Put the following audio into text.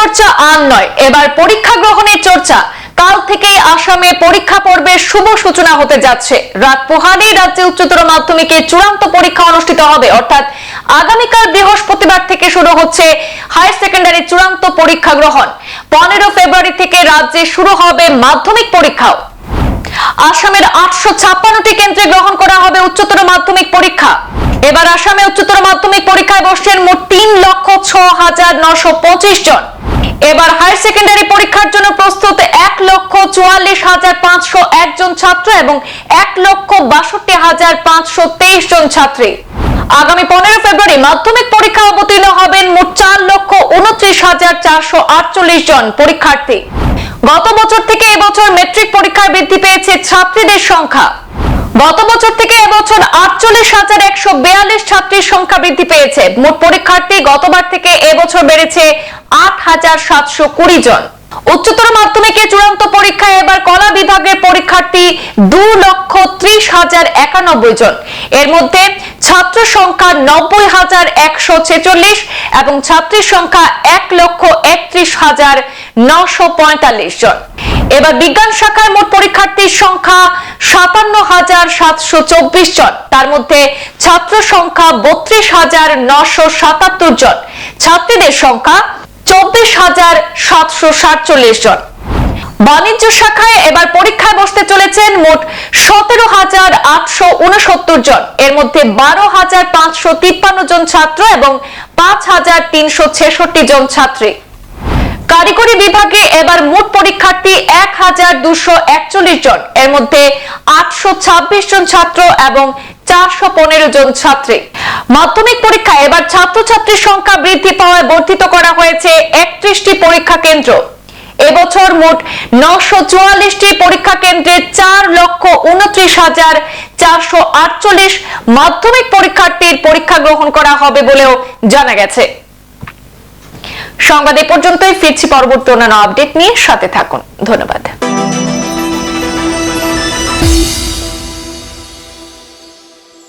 চর্চা আর নয়, এবার পরীক্ষা গ্রহণের চর্চা। কাল থেকে আসামে পরীক্ষা পর্বের শুভ সূচনা হতে যাচ্ছে। রাত পোহারেই রাজ্যে উচ্চতর মাধ্যমিকের চূড়ান্ত পরীক্ষা অনুষ্ঠিত হবে। অর্থাৎ আগামীকাল বৃহস্পতিবার থেকে শুরু হচ্ছে হায়ার সেকেন্ডারি চূড়ান্ত পরীক্ষা গ্রহণ। পনেরো ফেব্রুয়ারি থেকে রাজ্যে শুরু হবে মাধ্যমিক পরীক্ষাও। আসামের আটশো ছাপ্পান্নটি কেন্দ্রে গ্রহণ করা হবে উচ্চতর মাধ্যমিক পরীক্ষা। এবার আসামে উচ্চতর মাধ্যমিক পরীক্ষায় বসছেন মোট তিন লক্ষ ছ হাজার নশো পঁচিশ জন। এবার হায়ার সেকেন্ডারি পরীক্ষার জন্য প্রস্তুত এক লক্ষ চুয়াল্লিশ হাজার পাঁচশো একজন ছাত্র এবং এক লক্ষ বাষট্টি হাজার পাঁচশো তেইশ জন ছাত্রী। আগামী পনেরো ফেব্রুয়ারি মাধ্যমিক পরীক্ষা অবতীর্ণ হবেন মোট চার লক্ষ উনত্রিশ হাজার চারশো আটচল্লিশ জন পরীক্ষার্থী। গত বছর থেকে এবছর মেট্রিক পরীক্ষায় বৃদ্ধি পেয়েছে ছাত্রীদের সংখ্যা। গত বছর থেকে এবছর আটচল্লিশ হাজার একশো বিয়াল্লিশ ছাত্রীর সংখ্যা বৃদ্ধি পেয়েছে। মোট পরীক্ষার্থী গতবার থেকে এবছর বেড়েছে আট হাজার সাতশো কুড়ি জন। উচ্চতর মাধ্যমিকে চূড়ান্ত পরীক্ষায় এবার কলা বিভাগের পরীক্ষার্থী দু লক্ষ ত্রিশ হাজার একানব্বই জন। এর মধ্যে ছাত্র সংখ্যা নব্বই হাজার একশো ছেচল্লিশ এবং ছাত্রীর সংখ্যা এক লক্ষ একত্রিশ হাজার নশো পঁয়তাল্লিশ জন। এবার বিজ্ঞান শাখায় মোট পরীক্ষার্থীর সংখ্যা সাতান্ন হাজার সাতশো চব্বিশ জন। তার মধ্যে ছাত্র সংখ্যা বত্রিশ হাজার নশো সাতাত্তর জন। ছাত্রীদের সংখ্যা চব্বিশ হাজার সাতশো সাতচল্লিশ জন। বাণিজ্য শাখায় এবার পরীক্ষায় বসতে চলেছেন মোট সতেরো হাজার আটশো উনসত্তর জন। এর মধ্যে বারো হাজার পাঁচশো তিপ্পান্ন জন ছাত্র এবং পাঁচ হাজার তিনশো ছেষট্টি জন ছাত্রী। কারিগরি বিভাগে এবার মোট পরীক্ষার্থী হাজার দুশো একচল্লিশ জন। এর মধ্যে আটশো ছাব্বিশ জন ছাত্র এবং চারশো পনেরো জন ছাত্রী। মাধ্যমিক পরীক্ষায় এবার ছাত্রছাত্রীর সংখ্যা বৃদ্ধি পাওয়ায় বর্ধিত করা হয়েছে একত্রিশটি পরীক্ষা কেন্দ্র। এবছর মোট নশো চুয়াল্লিশটি পরীক্ষা কেন্দ্রে চার লক্ষ উনত্রিশ হাজার চারশো আটচল্লিশ মাধ্যমিক পরীক্ষার্থীর পরীক্ষা গ্রহণ করা হবে বলেও জানা গেছে। সংবাদ এ পর্যন্তই, ফিরছি পরবর্তী অন্যান্য আপডেট নিয়ে। সাথে থাকুন। ধন্যবাদ।